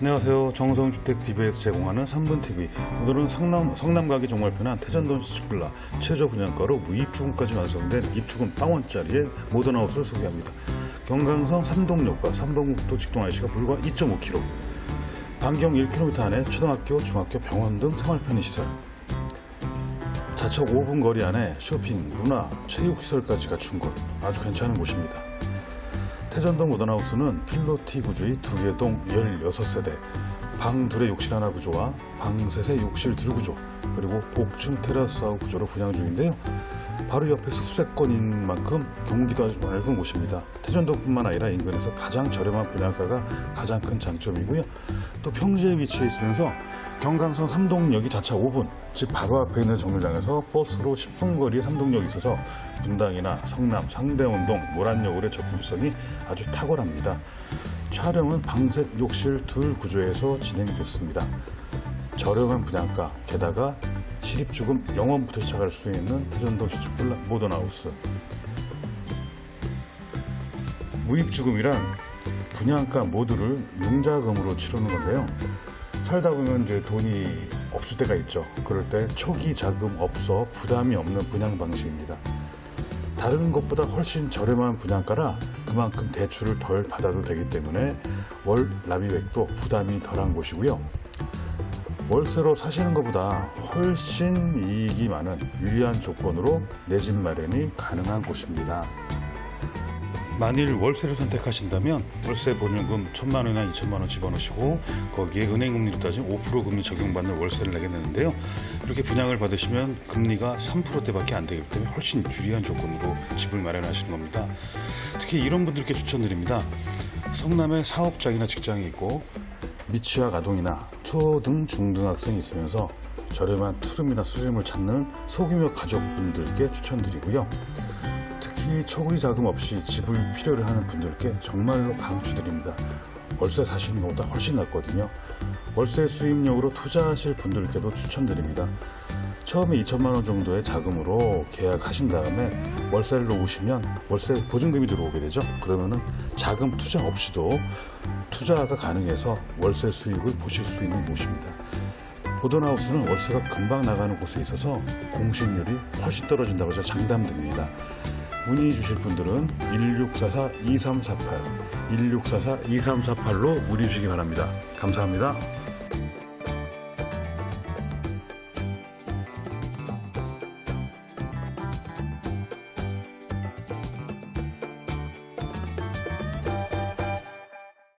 안녕하세요. 정성주택TV에서 제공하는 3분TV. 오늘은 성남, 성남 가기 정말 편한 태전동 시축빌라 최저 분양가로 무입주금까지 완성된 입주금 빵원짜리의 모던하우스를 소개합니다. 경강성 삼동역과 삼동국도 직동 IC가 불과 2.5km. 반경 1km 안에 초등학교, 중학교, 병원 등 생활 편의시설. 자차 5분 거리 안에 쇼핑, 문화, 체육시설까지 갖춘 곳. 아주 괜찮은 곳입니다. 태전동 모던하우스는 필로티 구조의 두 개 동 16세대, 방 둘의 욕실 하나 구조와 방 셋의 욕실 둘 구조, 그리고 복층 테라스하우 구조로 분양 중인데요. 바로 옆에 숲세권인 만큼 경기도 아주 맑은 곳입니다. 태전동뿐만 아니라 인근에서 가장 저렴한 분양가가 가장 큰 장점이고요. 또 평지에 위치해 있으면서 경강선 삼동역이 자차 5분, 즉 바로 앞에 있는 정류장에서 버스로 10분 거리에 삼동역이 있어서 분당이나 성남, 상대운동, 모란역으로의 접근성이 아주 탁월합니다. 촬영은 방색 욕실 둘 구조에서 진행됐습니다. 저렴한 분양가, 게다가 시립주금 0원부터 시작할 수 있는 태전도 시축빌라 모던하우스. 무입주금이란 분양가 모두를 융자금으로 치르는 건데요. 살다 보면 이제 돈이 없을 때가 있죠. 그럴 때 초기 자금 없어 부담이 없는 분양 방식입니다. 다른 것보다 훨씬 저렴한 분양가라 그만큼 대출을 덜 받아도 되기 때문에 월 납입액도 부담이 덜한 곳이고요. 월세로 사시는 것보다 훨씬 이익이 많은 유리한 조건으로 내 집 마련이 가능한 곳입니다. 만일 월세를 선택하신다면 월세 보증금 1천만 원이나 2천만 원 집어넣으시고 거기에 은행 금리로 따지면 5% 금리 적용받는 월세를 내게 되는데요. 이렇게 분양을 받으시면 금리가 3%대밖에 안 되기 때문에 훨씬 유리한 조건으로 집을 마련하시는 겁니다. 특히 이런 분들께 추천드립니다. 성남에 사업장이나 직장이 있고 미취학 아동이나 초등 중등학생이 있으면서 저렴한 투룸이나 수림을 찾는 소규모 가족분들께 추천드리고요. 특히 초기 자금 없이 집을 필요로 하는 분들께 정말로 강추드립니다. 월세 사시는 것보다 훨씬 낫거든요. 월세 수입력으로 투자하실 분들께도 추천드립니다. 처음에 2천만 원 정도의 자금으로 계약하신 다음에 월세를 놓으시면 월세 보증금이 들어오게 되죠. 그러면은 자금 투자 없이도 투자가 가능해서 월세 수익을 보실 수 있는 곳입니다. 보던하우스는 월세가 금방 나가는 곳에 있어서 공실률이 훨씬 떨어진다고 해서 장담드립니다. 문의 주실 분들은 1644-2348, 1644-2348로 문의 주시기 바랍니다. 감사합니다.